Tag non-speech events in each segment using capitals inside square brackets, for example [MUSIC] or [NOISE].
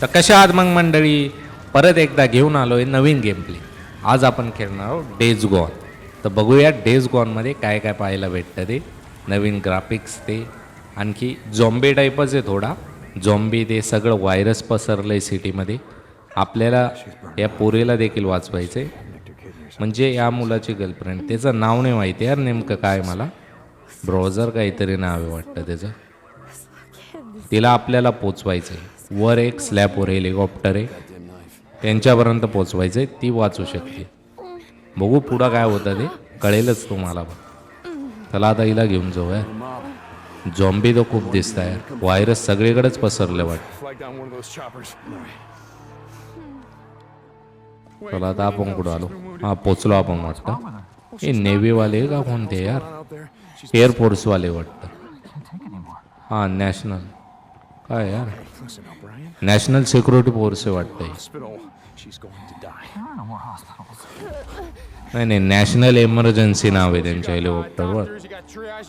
तर कशा आहात मग मंडळी? परत एकदा घेऊन आलो आहे नवीन गेम प्ले आज आपण खेळणार आहोत डेज गॉन तर बघूया डेज गॉनमध्ये काय काय पाहायला भेटतं ते. नवीन ग्राफिक्स ते. आणखी झॉम्बे टाईपच आहे थोडा. झॉम्बी ते सगळं व्हायरस पसरलं आहे सिटीमध्ये आपल्याला या पोरेला देखील वाचवायचं आहे म्हणजे या मुलाची गर्लफ्रेंड त्याचं नाव नाही माहिती यार नेमकं काय मला. ब्राउझर काहीतरी नाव आहे वाटतं त्याचं. तिला आपल्याला पोचवायचं आहे वर एक स्लॅबवर हेलिकॉप्टर आहे त्यांच्यापर्यंत पोचवायचं आहे ती वाचू शकते. बघू पुढं काय होतं ते. कळेलच तुम्हाला. पण चला आता हिला घेऊन जाऊ यार झॉम्बी तर खूप दिसत आहे. व्हायरस सगळीकडेच पसरलं वाटतं. चला आता आपण कुठं आलो? हां पोचलो आपण वाटतं. हे नेव्हीवाले का कोणते यार? एअरफोर्सवाले वाटतं. हां नॅशनल काय यार. नॅशनल सिक्युरिटी फोर्स आहे. नाही नाही नॅशनल इमर्जन्सी नाव आहे त्यांच्या हेलिकॉप्टरवर.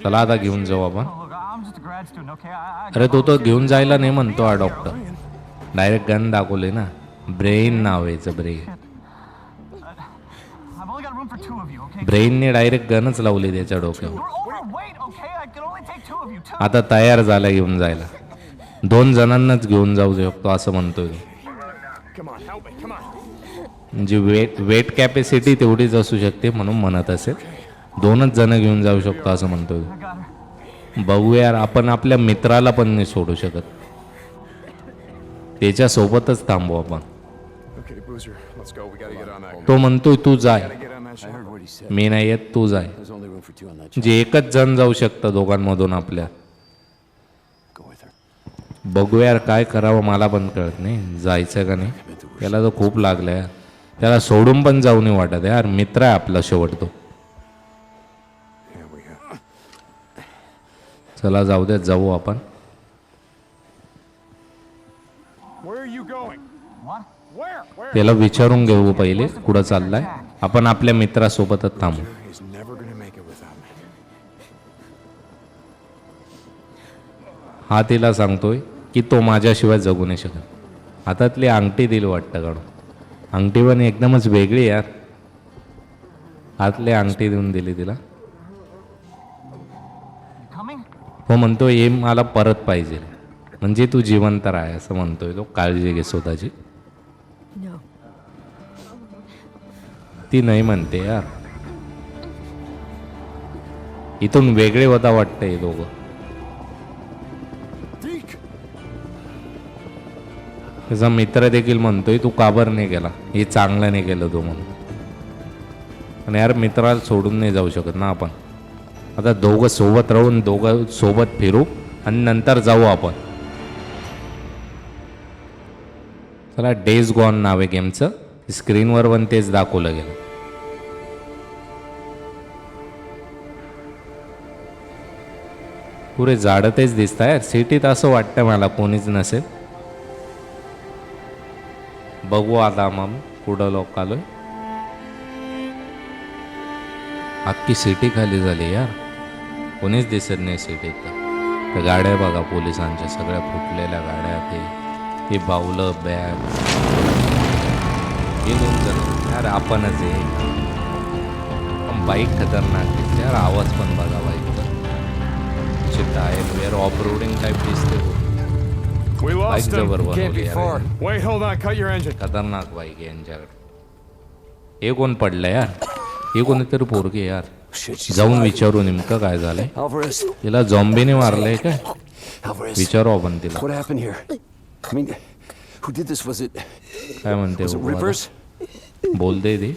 चला आता घेऊन जाऊ आपण. I अरे तो तो घेऊन जायला नाही म्हणतो हा डॉक्टर डायरेक्ट गन दाखवले ना. ब्रेन नाव आहे याचं ब्रेन? ब्रेनने डायरेक्ट गनच लावली त्याच्या डोक्यावर. आता तयार झाला घेऊन जायला. दोन जणांनाच घेऊन जाऊ शकतो असं म्हणतोय. म्हणजे वेट वेट कॅपॅसिटी तेवढीच असू शकते म्हणून म्हणत असेल दोनच जण घेऊन जाऊ शकतो असं म्हणतोय. बघू यार आपण आपल्या मित्राला पण नाही सोडू शकत त्याच्या सोबतच थांबू आपण. तो म्हणतोय तू जाय. मी नाही येत तू जाय. म्हणजे एकच जण जाऊ शकतं दोघांमधून आपल्या. बघू यार काय करावं मला पण कळत नाही. जायचं का नाही? त्याला तर खूप लागलं यार त्याला सोडून पण जाऊ नाही वाटत यार. मित्र आहे आपला शेवट तो. चला जाऊ द्यात जाऊ आपण? त्याला विचारून घेऊ पहिले कुठं चाललाय. आपण आपल्या मित्रासोबतच थांबू. हा तिला सांगतोय की तो माझ्याशिवाय जगू नाही शकत. हातातली अंगठी दिली वाटतं काढून. अंगठी पण एकदमच वेगळी यार. हातली अंगठी देऊन दिली तिला? तो म्हणतो हे मला परत पाहिजे. म्हणजे तू जिवंत राह असं म्हणतोय तो. काळजी घे स्वतःची. ती नाही म्हणते यार. इथून वेगळे होता वाटतं हे दोघं. त्याचा मित्र देखील म्हणतोय तू काबर नाही गेला? हे चांगलं नाही केलं तू म्हणून. आणि यार मित्राला सोडून नाही जाऊ शकत ना आपण. आता दोघं सोबत राहून दोघं सोबत फिरू आणि नंतर जाऊ आपण. चला डेज गॉन नाव आहे गेमचं स्क्रीनवर पण तेच दाखवलं गेलं. पुरे झाडं तेच दिसत आहे सिटीत असं वाटतं मला कोणीच नसेल. बघू आता मग पुढं लोक आलोय. अख्खी सिटी खाली झाली यार. कोणीच दिसत नाही सिटीत त्या गाड्या बघा पोलिसांच्या सगळ्या फुटलेल्या गाड्या ते. हे बावलं बॅग हे दोन जण. यार आपणच आहे पण बाईक खतरनाक दिसते. यार आवाज पण बघा बाईकचा tyre wear off roading type दिसते. We bike lost him. Can't be यार far. Wait, hold on. Cut your engine. खतरनाक बाईक आहे यांच्याकडे हे कोण पडलं यार हे कोणीतरी पोरगी यार Shit, she's जाऊन alive. विचारू नेमकं काय झालंय Alvarez. तिला झॉम्बीने मारलंय काय Alvarez. विचारू आपण तिला What happened here? I mean, who did this? Was it काय म्हणते was it बघू? आता. बोलते ती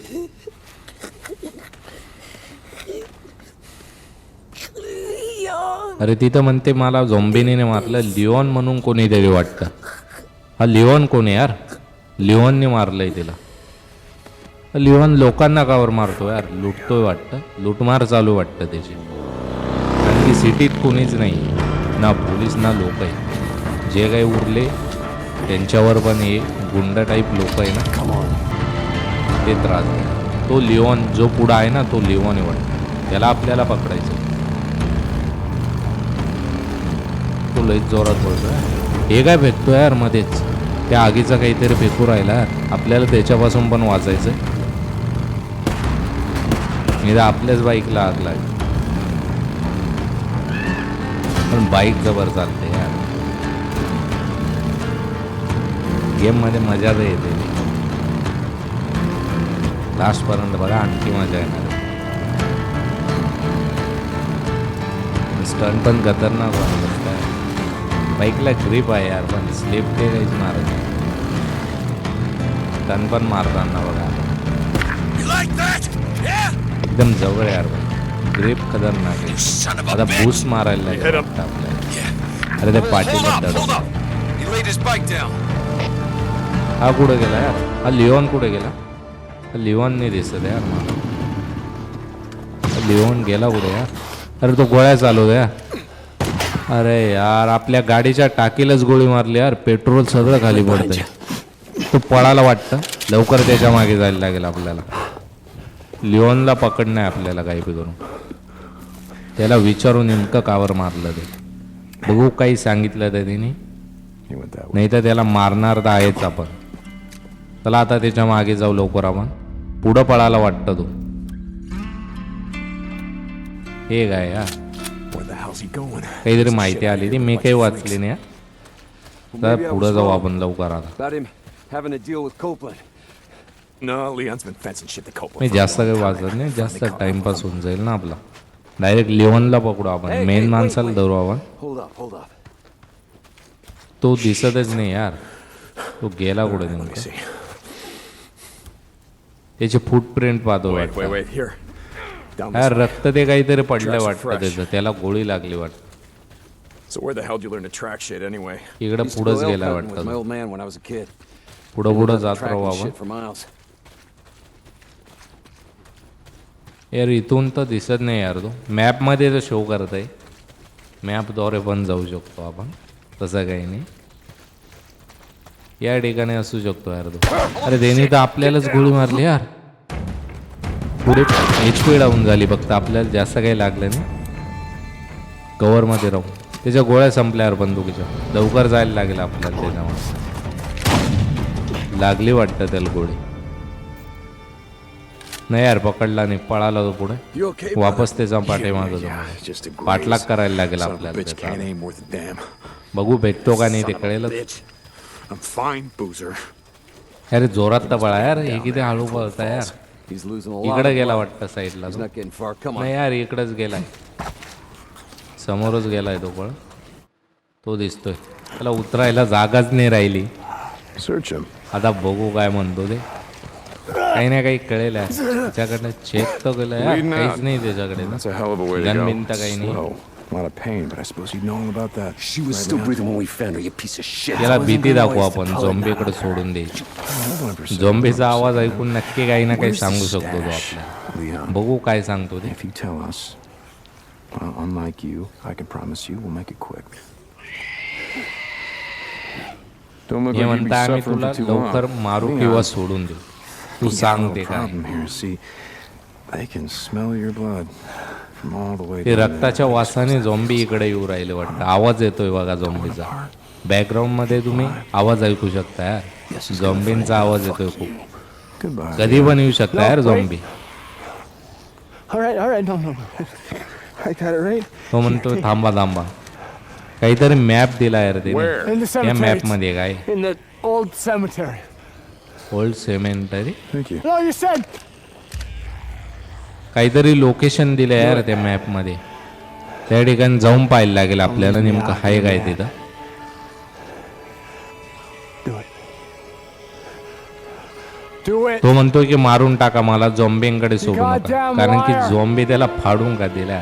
अरे तिथं म्हणते मला झॉम्बीने मारलं लिओन म्हणून कोणीतरी वाटतं. हा लिओन कोण यार? लिओनने मारलंय तिला. लिओन लोकांना कावर मारतो यार लुटतोय वाटतं. लुटमार चालू वाटतं त्याची. कारण की सिटीत कोणीच नाही ना पोलीस ना लोक आहे जे काही उरले त्यांच्यावर पण हे गुंड टाईप लोक आहे ना. ते त्रास तो लिओन जो पुढं आहे ना तो लिओन आहे वाटतं. त्याला आपल्याला पकडायचं तो लईच जोरात बोलतोय. हे काय फेकतो यार मध्येच? त्या आगीचा काहीतरी फेकू राहिला. आपल्याला त्याच्यापासून पण वाचायचं मी तर आपल्याच बाईकला आग लागली. पण बाईक जबर चालते यार. गेममध्ये मजा तर येते. लास्ट पर्यंत बघा आणखी मजा येणार स्टंट पण खतरनाक वाटत काय बाईकला ग्रीप आहे यार पण स्लिप ते काहीच मारत टन पण मारताना बघा. एकदम जवळ आहे यार ग्रीप खतरनाक आहे. आता बूस्ट मारायला लागेल अरे ते पाठीला. हा कुठं गेला यार? हा लिओन कुठे गेला? हा लिओन नाही दिसत यार मला. लिओन गेला कुठे यार? अरे तो गोळ्या चालू द्या अरे यार आपल्या गाडीच्या टाकीलाच गोळी मारली यार. पेट्रोल सगळं खाली पडतंय. तो पळायला वाटतं. लवकर त्याच्यामागे जायला लागेल आपल्याला. लिओनला पकडणं आहे आपल्याला काही बी करून. त्याला विचारून नेमकं कावर मारलं ते. बघू काही सांगितलं तर that way. नाही तर त्याला मारणार तर आहेच आपण. चला आता त्याच्यामागे जाऊ लवकर आपण. पुढं पळायला वाटतं तो. हे काय यार काहीतरी माहिती आली ती. मी काही वाचली नाही पुढे जाऊ आपण लवकर मी जास्त काही वाचत नाही जास्त टाइमपास होऊन जाईल ना आपला. डायरेक्ट लिवन ला पकडू आपण. मेन माणसाला धरू आपण. तो दिसतच नाही यार. तो गेला कुठे त्याचे फुटप्रिंट पाहतो रक्त ते काहीतरी पडलं वाटतं त्याच त्याला गोळी लागली वाटत So where the hell did you learn to track shit anyway? इकडे पुढेच गेला वाटतं. पुढे पुढे जात राहू आपण. यार इथून तर दिसत नाही यार तो. मॅपमध्ये तो शो करतय. मॅपद्वारे पण जाऊ शकतो आपण. तसं काही नाही. या ठिकाणी असू शकतो यार तो. अरे देनी तर आपल्यालाच गोळी मारली यार. पुढे एच पी डाऊन झाली फक्त आपल्याला जास्त काही लागलं नाही. कवरमध्ये राहू. त्याच्या गोळ्या संपल्या यार बंदुकीच्या. लवकर जायला लागेल आपल्याला त्याच्यामुळे लागली वाटतं त्याला गोळी. नाही यार पकडला नाही पळाला तो पुढे? वापस त्याचा पाठीमागं graze. पाठलाग करायला लागेल आपल्याला. बघू भेटतो का नाही ते कळेल. अरे जोरात तर पळा यार हे किती हळू पळता यार. He's losing a lot. इकडे गेला. वाटतं साईडला He's तो not getting far. Come on. नाही यार इकडेच गेलाय समोरच गेलाय तो पळ तो दिसतोय त्याला उतरायला जागाच नाही राहिली Search him. आता बघू काय म्हणतो ते काही ना काही कळेल [LAUGHS] त्याच्याकडनं चेक तर केलं काहीच. नाही त्याच्याकडे ना That's a hell of a way to Gun go. bin तर काही नाही. A lot of pain, but I suppose you'd know all about that. She was Right, still Leon? breathing when we found her, you piece of shit. त्याला Wasn't भीती gonna दाखवू waste the आपण pellet झोंबीकडे now. सोडून द्यायची Hold on for a second. झोंबीचा आवाज ऐकून नक्की काही ना काही Where's the सांगू शकतो तो stash? आपल्याला Leon, बघू काय सांगतो ते if you tell us, well, unlike you, I can promise you we'll make it quick. Don't look हे like you'd be म्हणता आम्ही suffering तुला for too long. लवकर मारू Leon, किंवा सोडून देऊ तू we got a सांग little ते काय problem here. See, they can smell your blood ते there. रक्ताच्या वासाने झोंबी इकडे येऊ राहिले वाटतं. आवाज येतोय बघा झोंबीचा बॅकग्राऊंडमध्ये तुम्ही आवाज ऐकू शकता. यार झोंबींचा आवाज येतोय खूप. कधी पण येऊ शकता यार झोंबी. [LAUGHS] तो म्हणतो थांबा थांबा. काहीतरी मॅप दिला यार ते Where? In the त्या cemetery. मॅपमध्ये काय old cemetery. Old cemetery Thank you. No, you said. काहीतरी लोकेशन दिलं यार त्या मॅपमध्ये त्या ठिकाणी जाऊन पाहायला लागेल आपल्याला नेमकं आहे काय तिथं. तो म्हणतो की मारून टाका मला झोंबींकडे सोडू नका goddamn कारण की. झोंबी त्याला फाडून का दिल्या.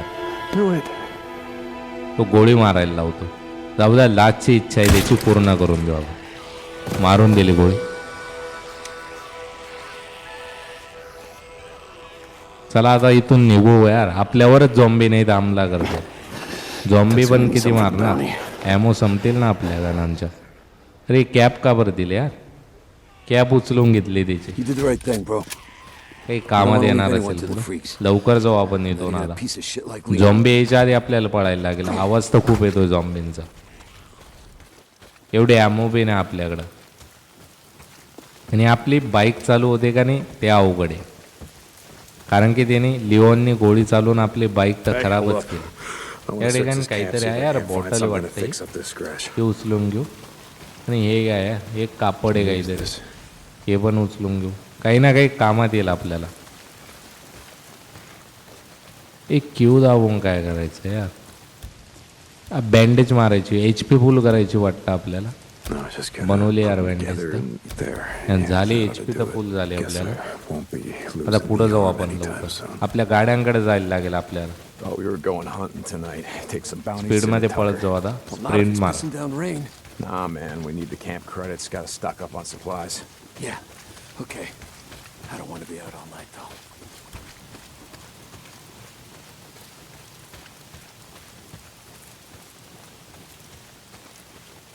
तो गोळी मारायला लावतो जाऊ द्या लाचची इच्छा आहे त्याची पूर्ण करून देऊ मारून दिली गोळी चला आता इथून निघू यार. आपल्यावरच झॉम्बी नाही तर हमला करतो. झॉम्बी पण किती मारणार? ॲमो संपतील ना आपल्या गणांच्या अरे कॅप का बरं दिली यार? कॅप उचलून घेतली bro. काही कामात येणार असेल. लवकर जाऊ आपण इथून Even आता. झॉम्बी यायच्या आधी आपल्याला पळायला लागेल. आवाज तर खूप येतोय झॉम्बींचा एवढे ॲमो बी नाही आपल्याकडं. आणि आपली बाईक चालू होते का नाही ते अवघड आहे. कारण की त्याने लिओननी गोळी चालून आपली बाईक तर खराबच केली. या ठिकाणी काहीतरी आहे यार बॉटल वाटते. ते उचलून घेऊ. आणि हे काय एक कापड आहे काहीतरी. हे पण उचलून घेऊ. काही ना काही कामात येईल आपल्याला. एक क्यू दाबून काय करायचं यार? बँडेज मारायची एच पी फुल करायची वाटतं आपल्याला. बनवली You झाली एच पी तर फुल. झाली आपल्याला आता पुढं जाऊ आपण लवकर. आपल्या गाड्यांकडे जायला लागेल आपल्याला. स्पीडमध्ये पळत. जाऊ आता स्प्रिंट मार. Nah, man, we need the camp credits. Gotta stock up on supplies. Yeah. Okay. I don't want to be out all night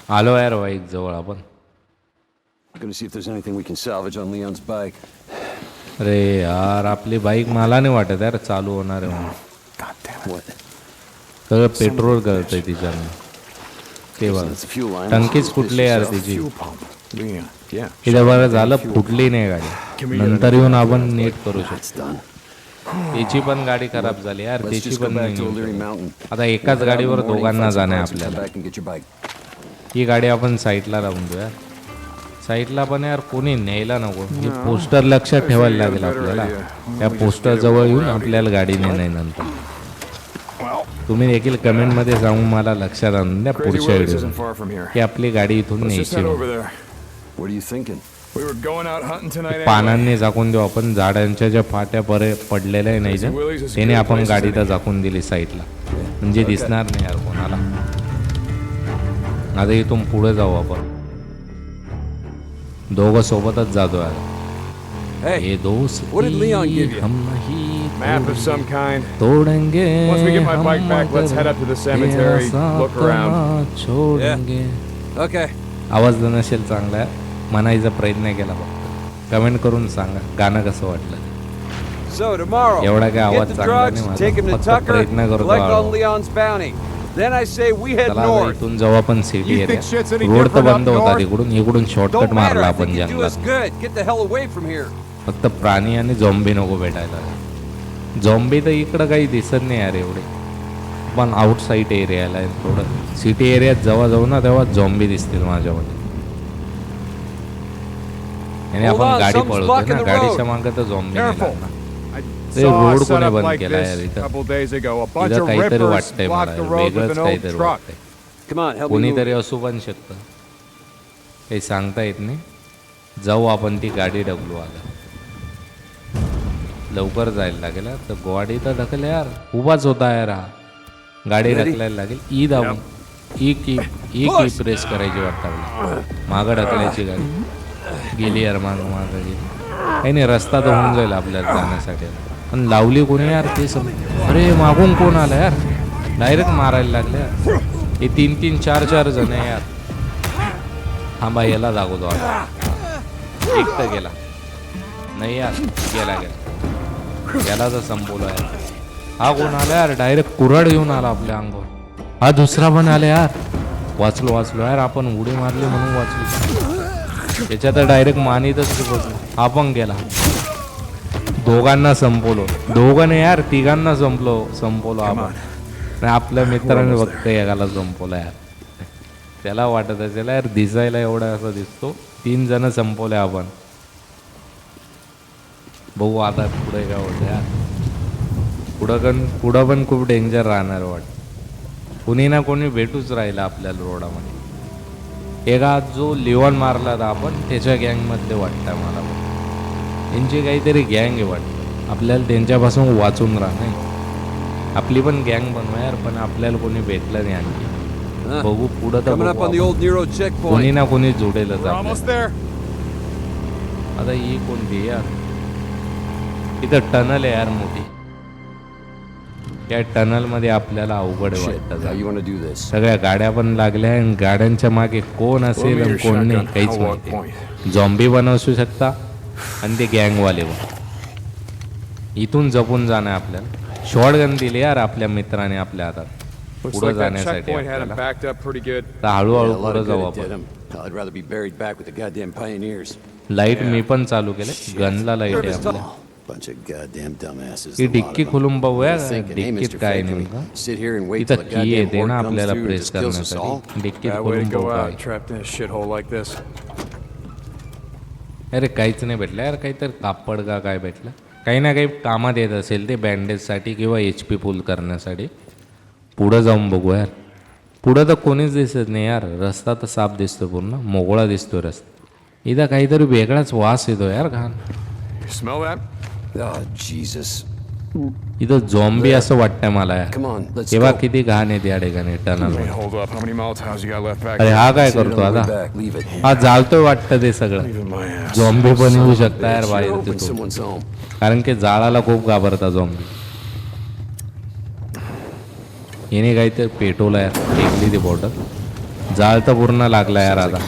आलो यार बाईक जवळ आपण gonna see if there's anything we can salvage on Leon's bike. अरे यार आपली bike मला नाही वाटत यार चालू होणार आहे म्हणून God damn it. What? सगळं पेट्रोल गळतंय तिच्यानं ते बघ It's a fuel line. टंकीच फुटले यार तिची Fuel pump. Leon, yeah. तिला बरं झालं फुटली नाही गाडी नंतर येऊन आपण नीट करू It's शकतो done. त्याची पण गाडी खराब झाली यार Let's त्याची just go पण back to नाही O'Leary Mountain. आता एकाच गाडीवर दोघांना जाणं आहे Come आपल्याला back and get your bike. ही गाडी आपण साईडला लावून देऊ यार साईडला पण यार कोणी न्यायला नको. हे पोस्टर लक्षात ठेवायला लागेल आपल्याला. त्या पोस्टर जवळ येऊन आपल्याला गाडी नाही नंतर तुम्ही देखील कमेंटमध्ये सांगून मला लक्षात आणून द्या पुढच्या व्हिडिओ. की आपली गाडी इथून न्यायची. पानांनी झाकून देऊ. आपण झाडांच्या ज्या फाट्या परे पडलेल्या नाही त्याने आपण गाडी तर झाकून दिली साईडला म्हणजे दिसणार नाही यार कोणाला. आता इथून पुढे जाऊ आपण दोघं सोबतच जातो Hey, ये दोस्त what did Leon give you? हम नहीं Map of some kind. तोड़ेंगे Once we get my bike back, let's head up to the cemetery, look around. छोड़ेंगे okay. आवाज नसेल चांगला आहे म्हणायचा प्रयत्न केला फक्त कमेंट करून सांगा गाणं कसं वाटलं So tomorrow, एवढा काय get आवाज the चांगला drugs, नाही माझा. take him to फक्त Tucker, प्रयत्न करतो collect on आलो. Leon's bounty. Then I say we head चला आता north. इथून जाऊ आपण city You think area road तर बंद होता? तिकडून इकडून शॉर्टकट. मारला आपण जंगलात good. Get the hell away from here. फक्त प्राणी आणि झॉम्बी नको भेटायला झॉम्बी तर इकडं काही दिसत नाही यार एवढे पण आउट साईड एरियाला थोडं सिटी एरियात जेव्हा जाऊ ना तेव्हा झॉम्बी दिसतील माझ्यामध्ये आणि आपण गाडी पळवतो ना गाडीच्या. मागं तर झॉम्बी a road कोणी बंद केला यार इथं. काहीतरी वाटतंय मला. वेगळंच काहीतरी. वाटतंय. Come on, help me move. कोणीतरी असू पण शकतं. काही सांगता येत नाही. जाऊ आपण ती गाडी ढकलू आता लवकर जायला लागेल यार. तर गाडी तर ढकल यार. उभाच होता यार हा. गाडी? ढकलायला लागेल. ई दाबून ई की ई की प्रेस करायची वाटतं आपल्याला. मागं ढकलायची गाडी. गेली यार माग मागं गेली. काही नाही रस्ता तर होऊन जाईल आपल्याला जाण्यासाठी. पण लावली कोणी यार ते सम अरे मागून कोण आलं यार? डायरेक्ट मारायला लागले यार. हे तीन तीन चार चार जण आहे यार. थांबा याला दाखवतो आता. एक तर गेला. नाही यार गेला गेला. याला तर संपवला यार. हा कोण आला यार? डायरेक्ट कुराड घेऊन आला आपल्या अंगावर. हा दुसरा पण आला यार. वाचलो वाचलो. यार आपण उडी मारली म्हणून वाचलो. त्याच्यात डायरेक्ट मानितच बसलो. हा पण गेला. दोघांना संपवलो. दोघांना यार तिघांना संपलो संपवलो आपण. आणि आपल्या मित्राने फक्त एकाला संपवलं यार. त्याला वाटत असेल यार दिसायला एवढा असं दिसतो. तीन जण संपवले आपण. बघू आता पुढे काय होतं यार. पुढं पण पुढं पण खूप डेंजर राहणार वाटत कोणी ना कोणी भेटूच राहिला आपल्याला रोडामध्ये. एका जो लिओन मारला आपण त्याच्या गँगमधले वाटतं मला. त्यांची काहीतरी गँग आहे वाटतं आपल्याला त्यांच्यापासून वाचून राहणार आपली पण गँग बनवा यार पण आपल्याला कोणी भेटलं नाही आणखी? बघू पुढं तर कोणी. ना कोणी जोडेलच there. आता ही कोणती यार इथं टनल आहे यार मोठी या टनलमध्ये आपल्याला अवघड. वाटतं? सगळ्या गाड्या पण लागल्या आणि गाड्यांच्या मागे कोण असेल कोण नाही. काहीच माहिती. झॉम्बी पण असू शकता आणि ते गँगवाले पण इथून जपून जाणं आपल्याला शॉर्ट गन दिली यार आपल्या मित्राने आपल्या हातात पुढे that जाण्यासाठी हळूहळू पुढे जाऊ आपण I'd rather be buried back with the goddamn pioneers. Light मी पण चालू केले गनला लाइट आहे आपल्या Bunch of goddamn dumbasses. ही डिक्की. खोलून बघूया डिक्कीत. काय नेमकं sit here and wait इथं till the की goddamn येते ना comes आपल्याला through and press distills us all. करण्यासाठी डिक्कीत खोलून to go बघू out, काय trapped in a shithole like this. अरे काहीच नाही भेटलं. यार काहीतरी कापड का काय भेटलं? काही ना काही कामात येत असेल ते बँडेजसाठी किंवा एच पी पुल करण्यासाठी. पुढं जाऊन बघू यार. पुढं तर कोणीच दिसत नाही यार. रस्ता तर साफ दिसतो पूर्ण. मोकळा दिसतो रस्ता. इथं काहीतरी वेगळाच वास येतो यार घाण. Smell that? Oh, Jesus. इथं झॉम्बी असं वाटतंय मला तेव्हा. किती घाण येते या ठिकाणी टनल? अरे हा काय करतो आता. हा जाळतोय वाटतं ते सगळं. झॉम्बी पण येऊ शकता यार बाहेर. कारण की जाळाला खूप घाबरता झॉम्बी याने काहीतरी पेटवलं यार फेकली ती बॉटल जाळ तर पूर्ण लागला यार आता.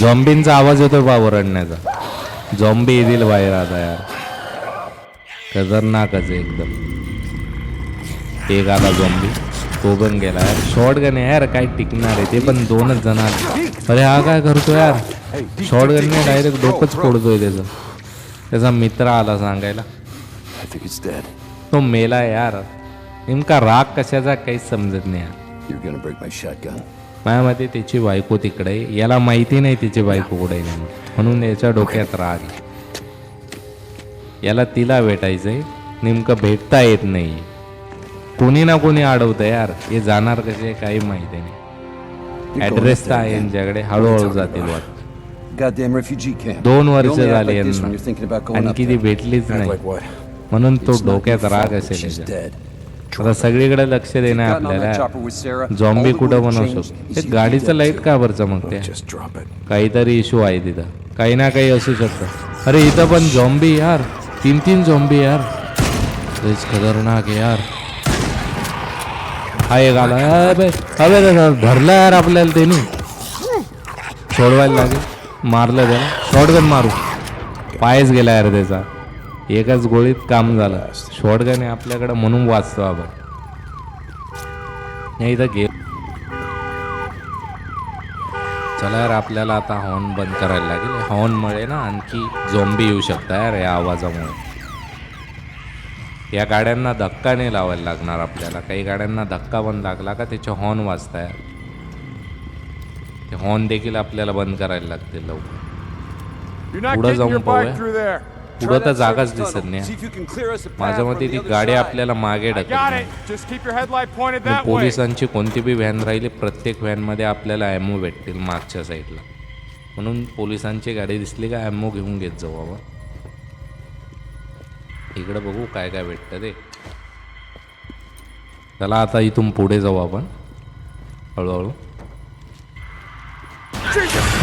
झॉम्बींचा आवाज येतोय बा ओरडण्याचा झॉम्बी येतील बाहेर आता यार खतरनाकच आहे एकदम एक आला झॉम्बी तो पण गेला यार शॉर्ट गन आहे यार काय टिकणार आहे ते पण दोनच जण आले अरे हा काय करतो यार शॉर्ट गनने डायरेक्ट डोकंच फोडतोय त्याचं त्याचा मित्र आला सांगायला. तो मेला यार नेमका राग कशाचा काहीच समजत नाही यार. माझ्या मते त्याची बायको तिकडे. याला माहिती नाही तिची बायको कुठे. म्हणून याच्या डोक्यात राग आहे. याला तिला भेटायचंय. नेमकं भेटता येत नाही. कोणी ना कोणी अडवत यार. हे जाणार कसे काही माहिती नाही. ऍड्रेस तर आहे यांच्याकडे. हळूहळू जातील दोन वर्ष झाले यांना. आणखी ती भेटलीच नाही. म्हणून तो डोक्यात राग असेल आता सगळीकडे लक्ष देणे आपल्याला जॉम्बी कुठं बनवू शकतो? गाडीचं लाइट का बरच मग ते काहीतरी इश्यू आहे तिथं. काही ना काही असू शकतं. अरे इथं पण जॉम्बी यार. तीन तीन झोंबी यार लयच खतरनाक यार. हा एक आला. अबे अबे त्याला धरला यार आपल्याला त्यांनी. सोडवायला लागेल. मारलं त्याला. शॉर्टगन मारू. पायच गेला यार त्याचा. एकाच गोळीत काम झालं. शॉटगन आहे आपल्याकडे म्हणून वाचतो आपण. नाही तर घे. चला यार आपल्याला आता हॉर्न बंद करायला लागेल. हॉर्नमुळे ना आणखी झोंबी येऊ शकता यार या आवाजामुळे. या गाड्यांना धक्का नाही लावायला लागणार आपल्याला. काही गाड्यांना धक्का बंद लागला का त्याचे हॉर्न वाजता यार. ते हॉर्न देखील आपल्याला बंद करायला लागतील लवकर. पुढं जाऊन पाहूया. पुढं तर जागाच दिसत नाही. माझ्या मते ती गाडी. आपल्याला मागे way. पोलिसांची कोणती बी व्हॅन राहिली प्रत्येक व्हॅनमध्ये आपल्याला ॲमो भेटतील मागच्या साईडला. म्हणून पोलिसांची गाडी दिसली का ॲमो घेऊन घेत जाऊ आपण. इकडं बघू काय काय भेटतं ते. चला आता इथून पुढे जाऊ आपण. हळूहळू.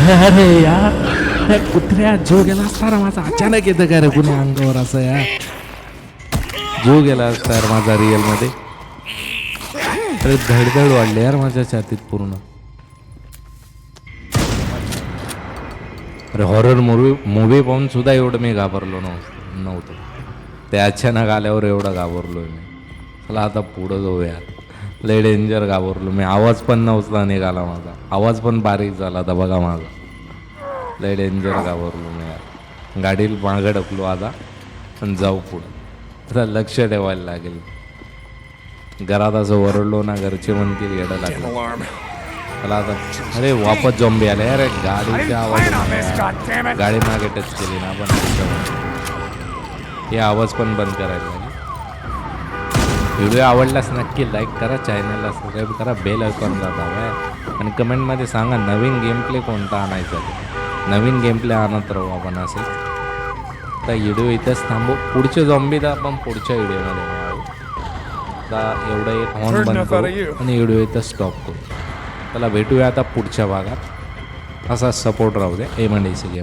अरे यार. त्या कुत्र्या जो गेला असणार माझा. अचानक येतं का रे कुणी अंगावर असं या? जो गेला असता यार माझा रिअलमध्ये अरे धडधड वाढली यार माझ्या छातीत पूर्ण. अरे हॉरर मूवी मूवी पाहून सुद्धा एवढं मी घाबरलो नव्हतं नव्हतं. ते अचानक आल्यावर एवढं घाबरलो मी. चला आता पुढं जाऊया. लय डेंजर घाबरलो मी. आवाज पण नव्हता निघाला माझा. आवाज पण बारीक झाला आता बघा माझा. लय डेंजर घाबरलो मी यार गाडीला मागं ढकलो आता पण जाऊ पुढं. आता लक्ष ठेवायला लागेल. घरात असं ओरडलो ना घरचे म्हणतील येडं लागलं. मला आता. अरे वापस जॉम्बी आले. अरे गाडीचा आवाज. गाडी मागे टच केली ना आपण हे आवाज पण बंद करायला लागेल. व्हिडिओ आवडल्यास नक्की लाईक करा चॅनलला सबस्क्राईब करा बेल आयकॉनला दाबा. आणि कमेंटमध्ये सांगा नवीन गेम प्ले कोणता आणायचा नवीन गेम प्ले आणत राहू आपण असे. तर व्हिडिओ इथंच थांबू. पुढचे झॉम्बी तर आपण पुढच्या व्हिडिओमध्ये मिळावू एवढं एक हॉर्न बंद करू. आणि व्हिडिओ इथं स्टॉप करू. त्याला भेटूया आता पुढच्या भागात. असा सपोर्ट राहू दे. M N D C